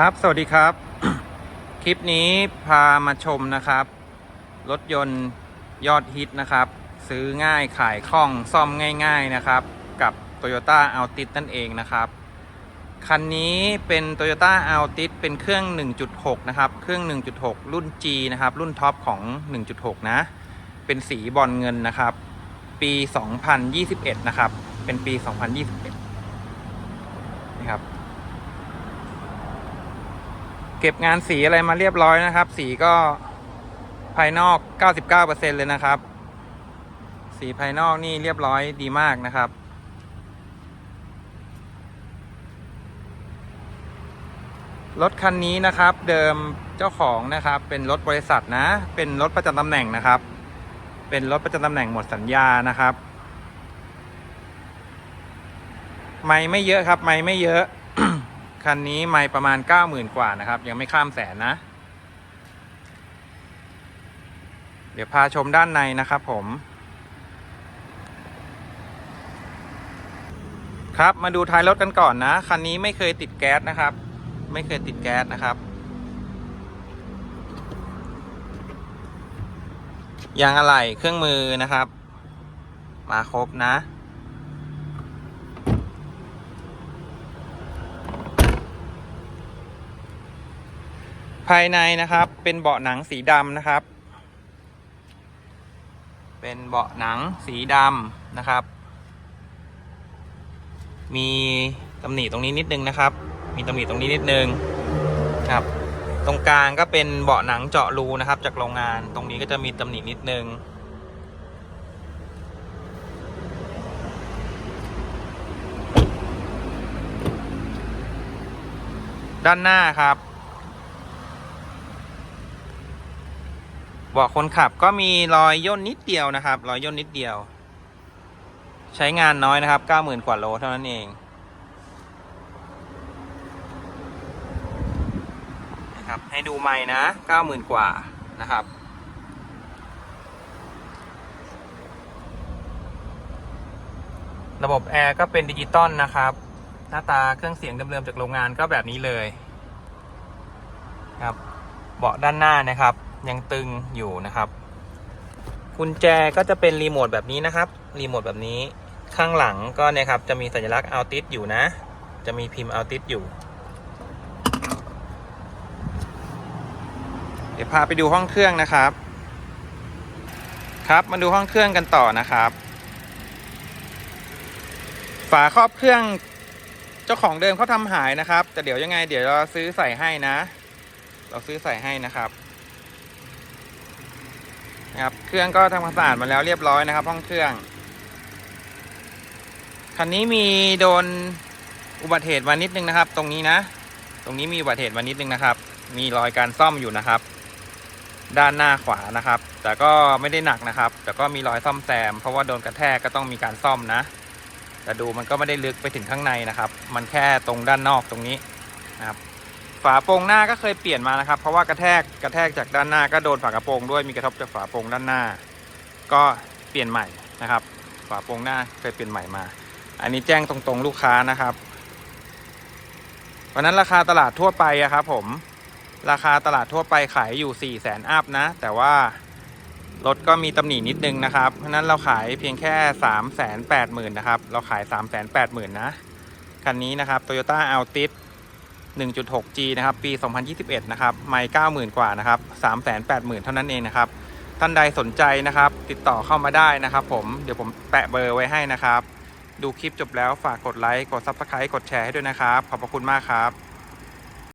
ครับ สวัสดีครับ คลิปนี้พามาชมนะครับ รถยนต์ยอดฮิตนะครับ ซื้อง่ายขายคล่องซ่อมง่าย ๆนะครับ กับ Toyota Altis นั่นเองนะครับ คันนี้เป็น Toyota Altis เป็นเครื่อง 1.6 นะครับ เครื่อง 1.6 รุ่น G นะครับ รุ่นท็อปของ 1.6 นะ เป็นสีบอลเงินนะครับ ปี 2021 นะครับ เป็นปี 2021 นะครับ เก็บงานสีอะไรมาเรียบร้อยนะครับ สีก็ภายนอก 99%เลยนะครับ สีภายนอกนี่เรียบร้อยดีมากนะครับ รถคันนี้นะครับ เดิมเจ้าของนะครับ เป็นรถบริษัทนะ เป็นรถประจำตำแหน่งนะครับ เป็นรถประจำตำแหน่งหมดสัญญานะครับ ไม่ไม่เยอะครับ ไม่ไม่เยอะ คันนี้ไม่ประมาณ 90,000 กว่านะครับ ยังไม่ข้ามแสนนะ เดี๋ยวพาชมด้านในนะครับผมครับ มาดูท้ายรถกันก่อนนะ คันนี้ไม่เคยติดแก๊สนะครับ ไม่เคยติดแก๊สนะครับ ยางอะไหล่เครื่องมือนะครับ มาครบนะ ภายในนะครับเป็นเบาะหนังสีดำนะครับ เป็นเบาะหนังสีดำนะครับ มีตำหนิตรงนี้นิดนึงนะครับ มีตำหนิตรงนี้นิดนึงครับ ตรงกลางก็เป็นเบาะหนังเจาะรูนะครับ จากโรงงานตรงนี้ก็จะมีตำหนินิดนึงด้านหน้าครับ เบาะคนขับก็มีรอยย่นนิดเดียวนะครับ รอยย่นนิดเดียว ใช้งานน้อยนะครับ90,000กว่าโลเท่านั้นเอง นะครับ ให้ดูใหม่นะ90,000กว่านะครับระบบแอร์ก็เป็นดิจิตอลนะครับ หน้าตาเครื่องเสียงเดิมๆจากโรงงานก็แบบนี้เลย ครับ เบาะด้านหน้านะครับ ยังตึงอยู่นะครับ กุญแจก็จะเป็นรีโมทแบบนี้นะครับ รีโมทแบบนี้ ข้างหลังก็เนี่ยครับจะมีสัญลักษณ์อัลติสอยู่นะ จะมีพิมพ์อัลติสอยู่ เดี๋ยวพาไปดูห้องเครื่องนะครับ ครับมาดูห้องเครื่องกันต่อนะครับ ฝาครอบเครื่องเจ้าของเดิมเขาทำหายนะครับ แต่เดี๋ยวยังไง เดี๋ยวเราซื้อใส่ให้นะ เราซื้อใส่ให้นะครับ ครับเครื่องก็ทำความสะอาดมาแล้วเรียบร้อยนะครับ ห้องเครื่องคันนี้มีโดนอุบัติเหตุมานิดนึงนะครับ ตรงนี้นะ ตรงนี้มีอุบัติเหตุมานิดนึงนะครับ มีรอยการซ่อมอยู่นะครับ ด้านหน้าขวานะครับ แต่ก็ไม่ได้หนักนะครับ แต่ก็มีรอยซ่อมแซม เพราะว่าโดนกระแทกก็ต้องมีการซ่อมนะ แต่ดูมันก็ไม่ได้ลึกไปถึงข้างในนะครับ มันแค่ตรงด้านนอกตรงนี้นะครับ ฝาโปรงหน้าก็เคยเปลี่ยนมานะครับ เพราะว่ากระแทกกระแทกจากด้านหน้าก็โดนฝากระโปรงด้วยมีกระทบจากฝาโปรงด้านหน้า ก็เปลี่ยนใหม่นะครับ ฝาโปรงหน้าเคยเปลี่ยนใหม่มา อันนี้แจ้งตรงๆลูกค้านะครับวันนั้นราคาตลาดทั่วไปอะครับผมราคาตลาดทั่วไปขายอยู่4ี่แสนอัพนะ แต่ว่ารถก็มีตำหนินิดนึงนะครับ เพราะนั้นเราขายเพียงแค่3ามแสนแปดหมื่นนะครับ เราขาย3ามแสนแปดหมื่นนะ คันนี้นะครับ Toyota Altis 1.6G นะครับปี 2021 นะครับไม่90,000 กว่านะครับ380,000 เท่านั้นเองนะครับ ท่านใดสนใจนะครับ ติดต่อเข้ามาได้นะครับผมเดี๋ยวผมแปะเบอร์ไว้ให้นะครับ ดูคลิปจบแล้วฝากกดไลค์ กด Subscribe กดแชร์ให้ด้วยนะครับ ขอบพระคุณมากครับ